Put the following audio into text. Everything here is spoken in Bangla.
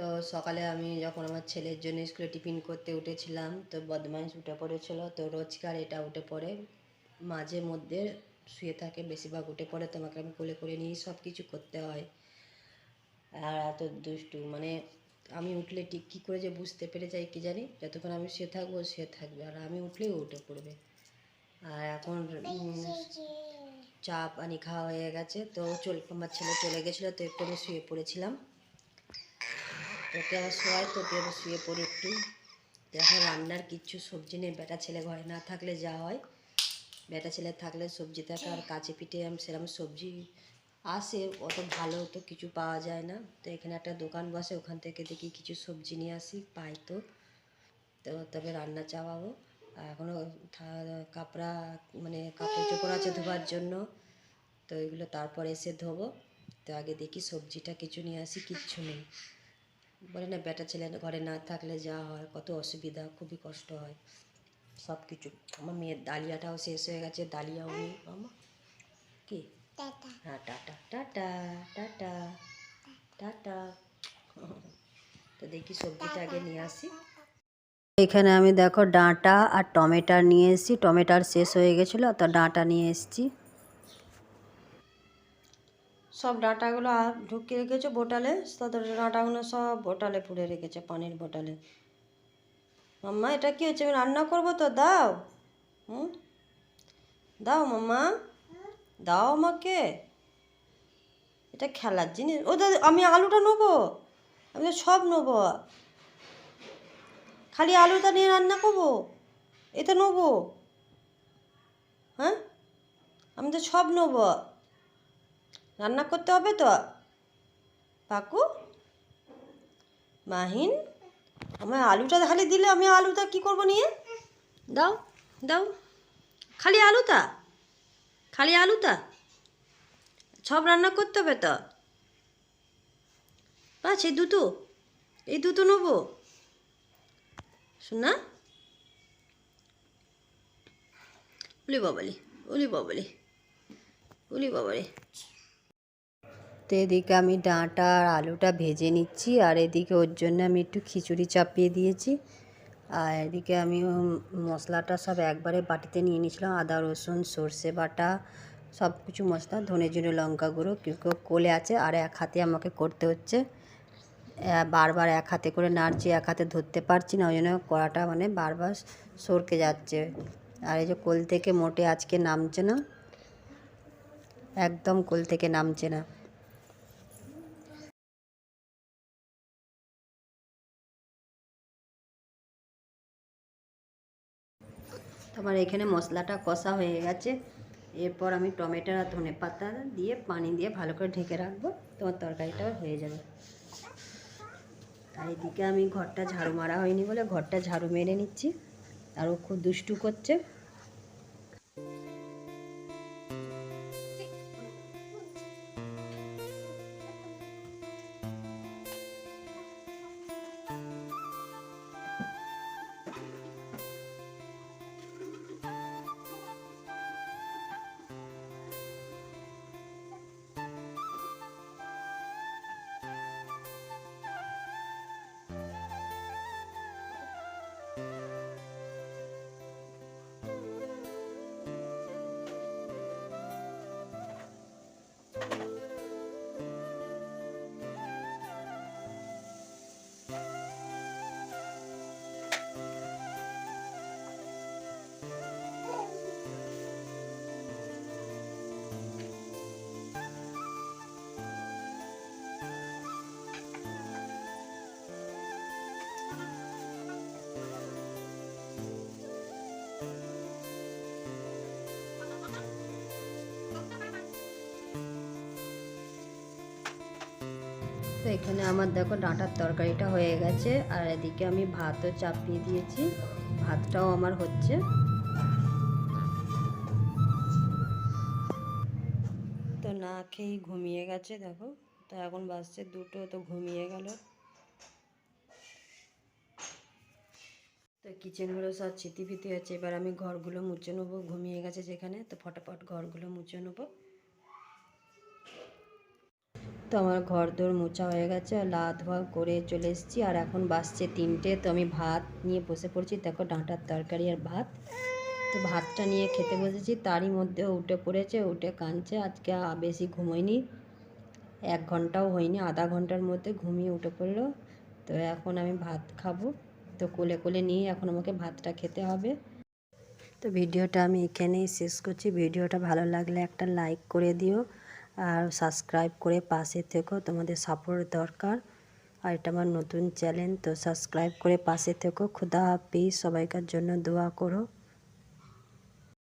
তো সকালে আমি যখন আমার ছেলের জন্য স্কুলে টিফিন করতে উঠেছিলাম, তো বদমাইশ উঠে পড়েছিল। তো রোজকার এটা উঠে পড়ে। মাঝে মধ্যে শুয়ে থাকে, বেশিরভাগ উঠে পড়ে। তোমাকে আমি কোলে করে নিয়ে সব কিছু করতে হয়। আর এত দুষ্টু মানে আমি উঠলে ঠিক কী করে যে বুঝতে পেরে যাই কি জানি? যতক্ষণ আমি শুয়ে থাকব, শুয়ে থাকবে। আর আমি উঠলেই উঠে পড়বে। আর এখন চা পানি খাওয়া হয়ে গেছে। তো চল, আমার ছেলে চলে গেছিল, তো একটু আমি শুয়ে পড়েছিলাম। আবার শোয়াই শুয়ে পড়ি একটু। এখন রান্নার কিচ্ছু সবজি নেই। বেটা ছেলে ঘরে না থাকলে যা হয়। বেটা ছেলে থাকলে সবজি থাকে আর কাছে পিঠে সেরকম সবজি আসে। অত ভালো তো কিছু পাওয়া যায় না। তো এখানে একটা দোকান বসে, ওখান থেকে দেখি কিছু সবজি নিয়ে আসি, পাই তো। তো তবে রান্না চাওয়াবো এখনও কাপড়া মানে কাপড় চোপড় আছে ধোবার জন্য। তো এগুলো তারপর এসে ধোবো। তো আগে দেখি সবজিটা কিছু নিয়ে আসি, কিচ্ছু নেই। বলে না বেটা ছেলে ঘরে না থাকলে যা হয় কত অসুবিধা খুবই কষ্ট হয়। সব কিছু আমার মেয়ের ডালিয়াটাও শেষ হয়ে গেছে ডালিয়াও উনি আমার কি? হ্যাঁ টাটা। Tata tata tata. তো দেখি সবজিটা আগে নিয়ে আসি। এখানে আমি দেখো ডাঁটা আর টমেটার নিয়ে এসেছি। টমেটার শেষ হয়ে গেছিল তো ডাঁটা নিয়ে এসেছি। সব ডাঁটাগুলো ঢুকিয়ে রেখেছে বোটালে ডাঁটাগুলো সব বোটালে পুড়ে রেখেছে, পানির বোটালে। মাম্মা, এটা কি হচ্ছে আমি রান্না করব তো, দাও। হুম? দাও মাম্মা। দাও আমাকে। এটা খেলার জিনিস। ও দাদা, আমি আলুটা নেব। আমি তো সব নেব। খালি আলুটা নিয়ে রান্না করব। এটা নেব। হ্যাঁ? আমি তো সব নেব। রান্না করতে হবে তো? পাকু? মাহিন? আমার আলুটা খালি দিলে আমি আলুটা কি করব নিয়ে? দাও দাও। খালি আলুটা? খালি আলুটা? সব রান্না করতে হবে তো? বাস এই দুটো। এই দুটো নেব। শোনা উলি বাবালি উলি বাবালি উলি বাবালি। তো এদিকে আমি ডাঁটা আর আলুটা ভেজে নিচ্ছি, আর এদিকে ওর জন্য আমি একটু খিচুড়ি চাপিয়ে দিয়েছি। আর এদিকে আমি মশলাটা সব একবারে বাটিতে নিয়ে নিয়েছিলাম, আদা, রসুন, সর্ষে বাটা, সব কিছু মশলা, ধনে জিরে, লঙ্কা গুঁড়ো কেউ কেউ কোলে আছে, আর এক হাতে আমাকে করতে হচ্ছে। বারবার এক হাতে করে নাড়ছি, এক হাতে ধরতে পারছি না, ওই জন্য কড়াটা মানে বারবার সরকে যাচ্ছে। আর এই যে কোল থেকে মোটে আজকে নামছে না, একদম কোল থেকে নামছে না। তোমার এখানে মশলাটা কষা হয়ে গেছে। এরপর আমি টমেটো আর ধনে পাতা দিয়ে পানি দিয়ে ভালো করে ঢেকে রাখব। তোমার তরকারিটা হয়ে যাবে। আর এদিকে আমি ঘরটা ঝাড়ু মারা হয়নি বলে ঘরটা ঝাড়ু মেরে নিচ্ছি। আরও খুব দুষ্টু করছে। তো এখানে আমার দেখো ডাঁটার তরকারিটা হয়ে গেছে। আর এদিকে আমি ভাতও চাপিয়ে দিয়েছি। ভাতটাও আমার হচ্ছে। তো না খেয়েই ঘুমিয়ে গেছে, দেখো। তো এখন বাসছে দুটো, তো ঘুমিয়ে গেল। তো কিচেনগুলো সব চিতিপিতি হচ্ছে। এবার আমি ঘরগুলো মুছে নেব, ঘুমিয়ে গেছে যেখানে। তো ফটাফট ঘরগুলো মুছে নেব। তো আমার ঘর দোর মোছা হয়ে গেছে, আর লা ধোয়া করে চলে এসেছি। আর এখন বাসছে তিনটে, তো আমি ভাত নিয়ে বসে পড়েছি। দেখো ডাঁটার তরকারি আর ভাত। তো ভাতটা নিয়ে খেতে বসেছি। তারই মধ্যে উঠে পড়েছে, উঠে কাঁদছে। আজকে বেশি ঘুমোয়নি। এক ঘন্টাও হয়নি, আধা ঘণ্টার মধ্যে ঘুমিয়ে উঠে পড়ল। তো এখন আমি ভাত খাব। তো কোলে কোলে নিয়ে এখন আমাকে ভাতটা খেতে হবে। তো ভিডিওটা আমি এখানেই শেষ করছি। ভিডিওটা ভালো লাগলে একটা লাইক করে দিও। আর সাবস্ক্রাইব করে পাশে থেকো তোমাদের সাপোর্ট দরকার। আর এটা আমার নতুন চ্যানেল তো সাবস্ক্রাইব করে পাশে থেকো খুদা হাফিজ। সবাইকার জন্য দোয়া করো।